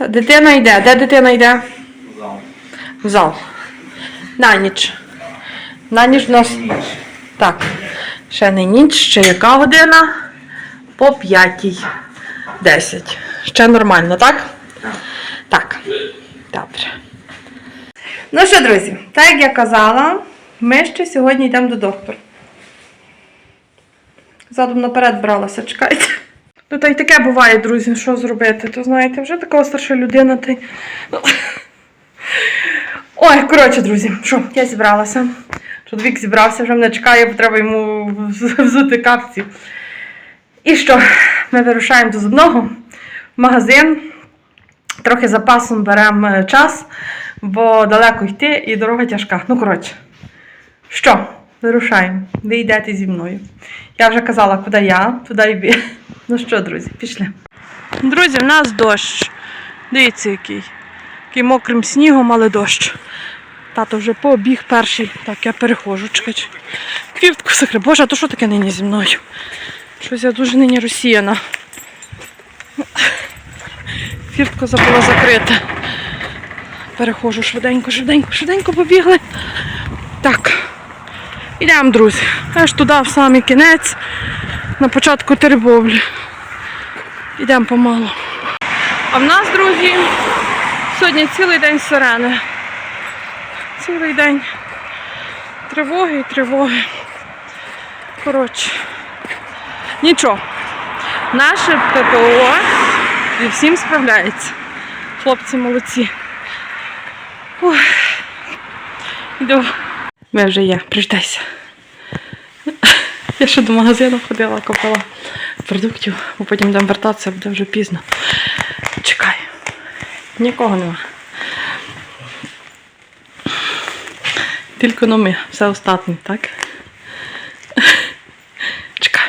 Дитина йде. Де дитина йде? Зал. В зал. На ніч. На ніч в нас. Так. Ще не ніч, ще яка година? По п'ятій. Десять. Ще нормально, так? так? Так. Добре. Ну що, друзі, так як я казала, ми ще сьогодні йдемо до доктора. Задом наперед бралася, чекайте. Ну, та й таке буває, друзі, що зробити? То знаєте, вже така старша людина, та. Ну, Ой, коротше, друзі, що, я зібралася. Чоловік зібрався, вже мене чекає, бо треба йому взути капці. І що? Ми вирушаємо до зубного в магазин. Трохи запасом беремо е, час, бо далеко йти і дорога тяжка. Ну, коротше, що, вирушаємо. Ви йдете зі мною. Я вже казала, куди я, туди і ви. Ну що, друзі, пішли. Друзі, в нас дощ. Дивіться, який. Який мокрим снігом, але дощ. Тато вже побіг перший. Так, я переходжу, чекай. Квітку закрив. Боже, а то що таке нині зі мною? Щось я дуже нині розсіяна. Фіртку забула закрити. Переходжу швиденько, швиденько, швиденько побігли. Так. Ідемо, друзі. Аж туди, в самий кінець, на початку тербовлі. Ідемо помалу. А в нас, друзі, сьогодні цілий день сирени. Цілий день тривоги і тривоги. Коротше, нічого. Наше ППО зі всім справляється. Хлопці молодці. Ой. Йду. Ми вже є, приждайся. Я ще до магазину ходила, купила продуктів, бо потім будемо вертатися, буде вже пізно. Чекай. Нікого нема. Тільки но ми, все остатнє, так? Чекай.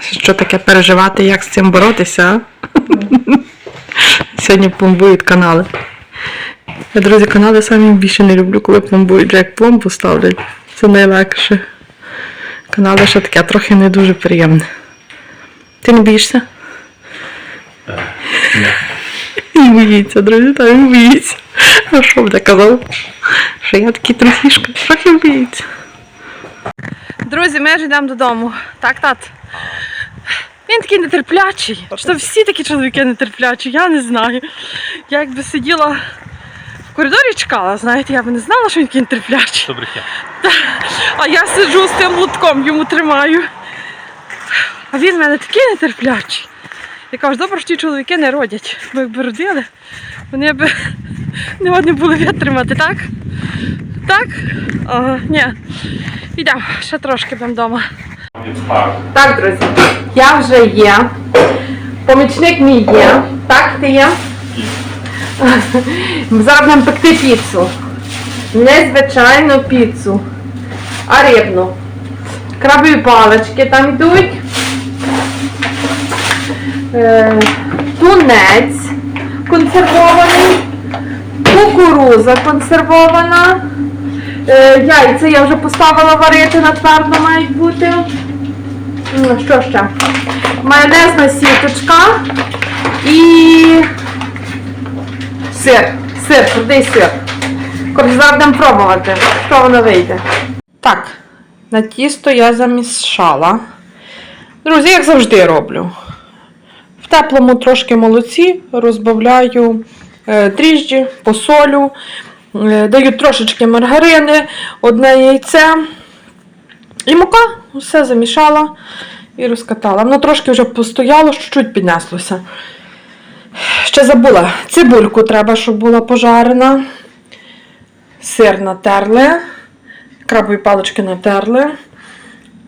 Що таке переживати, як з цим боротися? а? Сьогодні пломбують канали. Я, друзі, канали самі більше не люблю, коли пломбують, як пломбу ставлять. Це найлегше. Канали ще таке трохи не дуже приємне. Ти не боїшся? Він боїться, друзі, та він боїться. А що буде казав? Що я такий трохішка, трохи боїться. Друзі, ми вже йдемо додому. Так, тат. Він такий нетерплячий. Що всі такі чоловіки нетерплячі, я не знаю. Я якби сиділа коридорі чекала, знаєте, я б не знала, що він такий нетерплячий. Добре. А я сиджу з тим лутком, йому тримаю. А він в мене такий нетерплячий. Я кажу, добре, що ті чоловіки не родять. Бо якби родили, вони б не одні були витримати, так? Так? Ага, ні. Йдемо, ще трошки будемо вдома. Так, друзі, я вже є. Помічник мій є. Так, ти є? Зараз будемо пекти піцу. Не звичайну піцу, а рибну. Крабові палички там йдуть. Е, тунець консервований, кукуруза консервована. Е, яйця я вже поставила варити на твердо мають бути. Що ще? Майонезна сіточка і сир. Сир, твердий сир. Зараз будемо пробувати, що воно вийде. Так, на тісто я замішала. Друзі, як завжди роблю. В теплому трошки молоці розбавляю е, дріжджі, посолю, е, даю трошечки маргарини, одне яйце і мука. Все замішала і розкатала. Воно трошки вже постояло, чуть-чуть піднеслося. Ще забула, цибульку треба, щоб була пожарена. Сир натерли, крабові палички натерли,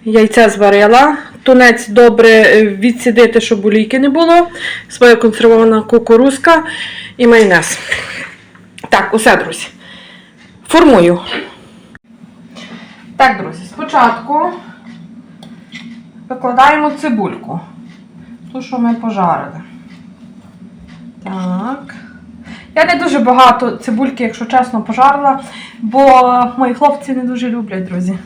яйце зварила, тунець добре е, відсідити, щоб олійки не було, своя консервована кукурузка і майонез. Так, усе, друзі. Формую. Так, друзі, спочатку викладаємо цибульку. Ту, що ми пожарили. Так. Я не дуже багато цибульки, якщо чесно, пожарила, бо мої хлопці не дуже люблять, друзі.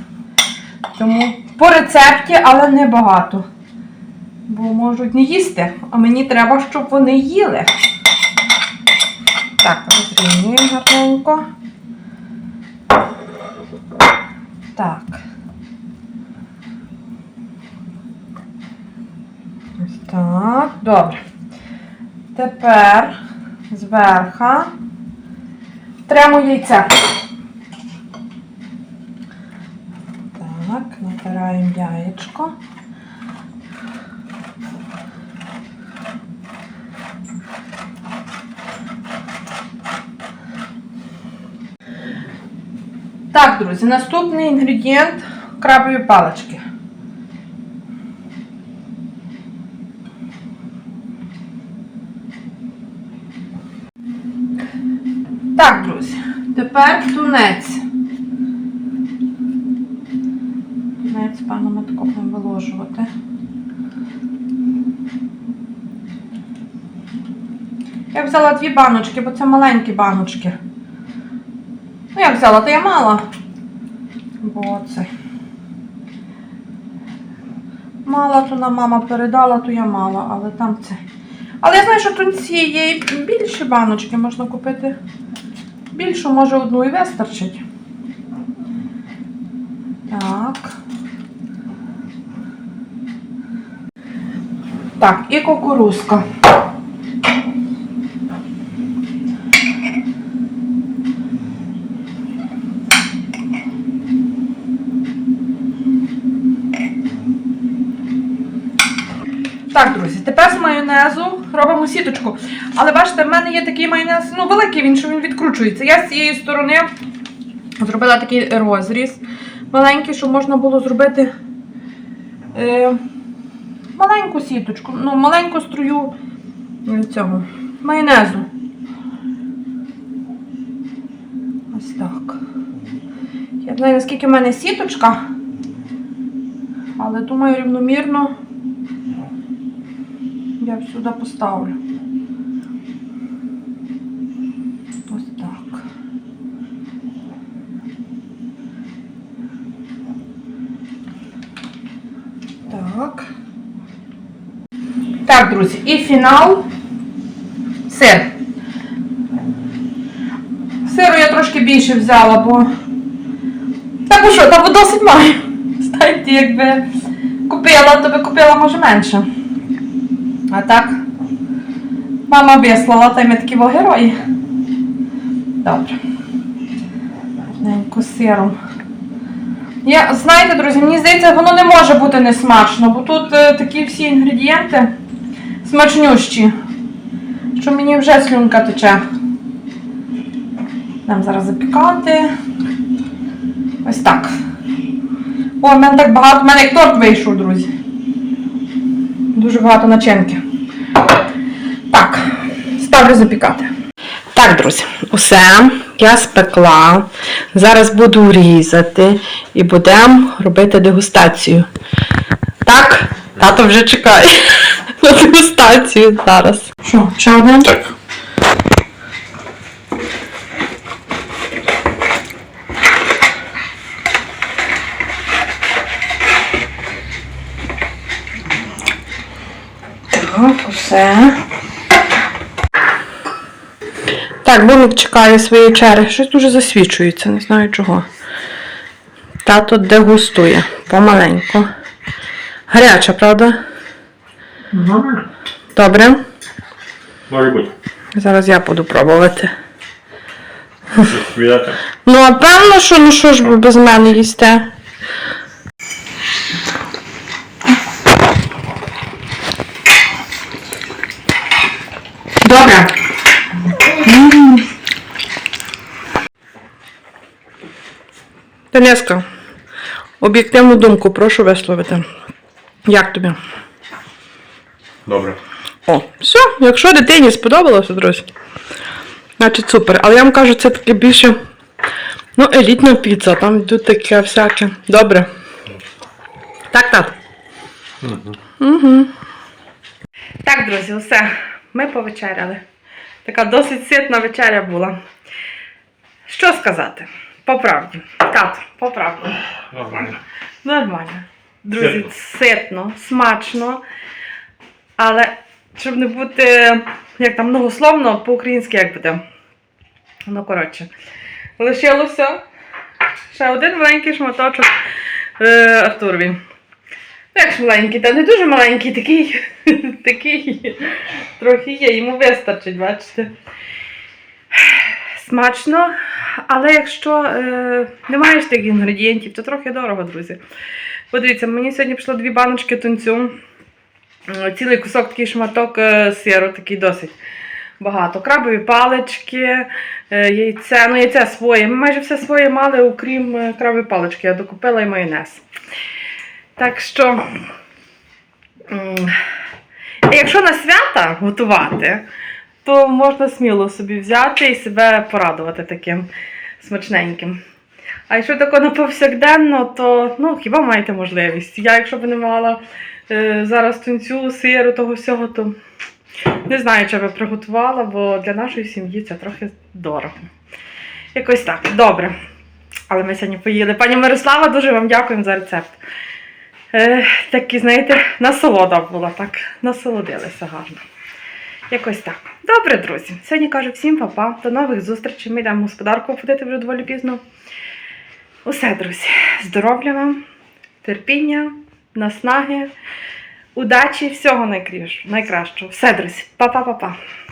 Тому по рецепті, але не багато. Бо можуть не їсти, а мені треба, щоб вони їли. Так, розрівнюємо гарненько. Так. Ось так. Добре. Тепер зверха тремо яйце. Так, натираємо яєчко. Так, друзі, наступний інгредієнт крабові палички. Так, друзі, тепер тунець. Тунець, пану, ми тако будемо виложувати. Я взяла дві баночки, бо це маленькі баночки. Ну, як взяла, то я мала. Бо це. Мала, то нам мама передала, то я мала, але там це. Але я знаю, що тунці є більші баночки, можна купити. Більшу, може, одну і вистачить. Так. Так, і кукурузка. Так, друзі, тепер з майонезу робимо сіточку. Але бачите, в мене є такий майонез, ну великий він, що він відкручується. Я з цієї сторони зробила такий розріз маленький, щоб можна було зробити е, маленьку сіточку, ну, маленьку струю е, цього майонезу. Ось так. Я не знаю, наскільки в мене сіточка, але думаю, рівномірно я сюди поставлю. Ось так. Так. Так, друзі, і фінал. Сир. Сиру я трошки більше взяла, бо. Та бо що, та бо досить маю. Знаєте, якби купила, то би купила може менше. А так, мама вислала, та й ми такі герої. Добре. Гарненько сиром. Я, знаєте, друзі, мені здається, воно не може бути несмачно, бо тут е, такі всі інгредієнти смачнющі, що мені вже слюнка тече. Нам зараз запікати. Ось так. О, в мене так багато, в мене як торт вийшов, друзі. Дуже багато начинки. Так, ставлю запікати. Так, друзі, усе. Я спекла. Зараз буду різати і будемо робити дегустацію. Так, тато вже чекає на дегустацію зараз. Що, ще один? Так. Так, усе. Так, Бумик чекає своєї черги. Щось дуже засвічується, не знаю чого. Тато дегустує помаленьку. Гаряча, правда? Добре. Може бути. Зараз я буду пробувати. Ну, а певно, що ну що ж ви без мене їсте? Добре. Денеска, об'єктивну думку прошу висловити. Як тобі? Добре. О, все, якщо дитині сподобалося, друзі, значить супер. Але я вам кажу, це таке більше, ну, елітна піца, там йдуть таке всяке. Добре. Так, так. Угу. Так, друзі, все. Ми повечеряли. Така досить ситна вечеря була. Що сказати? По правді. Тато, по правді. Нормально. Нормально. Друзі, ситно, смачно. Але щоб не бути, як там многословно, по-українськи як буде. Ну, коротше, лишилося ще один маленький шматочок е, Артурові. Ну, Як ж маленький, та не дуже маленький, такий, такий трохи є, йому вистачить, бачите. Смачно, але якщо е, не маєш таких інгредієнтів, то трохи дорого, друзі. Подивіться, мені сьогодні пішло дві баночки тунцю, е, цілий кусок такий шматок е, сиру, такий досить багато. Крабові палички, е, яйце, ну яйце своє. Ми майже все своє мали, окрім е, крабової палички. Я докупила і майонез. Так що, м, якщо на свята готувати, то можна сміло собі взяти і себе порадувати таким смачненьким. А якщо тако на повсякденно, то ну, хіба маєте можливість? Я, якщо б не мала е, зараз тунцю, сиру, того всього, то не знаю, чи би приготувала, бо для нашої сім'ї це трохи дорого. Якось так, добре. Але ми сьогодні поїли. Пані Мирослава, дуже вам дякуємо за рецепт. Е, такі, знаєте, насолода була, так, насолодилися гарно. Якось так. Добре, друзі. Сьогодні кажу всім па-па. До нових зустрічей. Ми йдемо господарку ходити вже доволі пізно. Усе, друзі. Здоров'я вам, терпіння, наснаги, удачі, всього найкращого. Все, друзі. Па-па-па-па.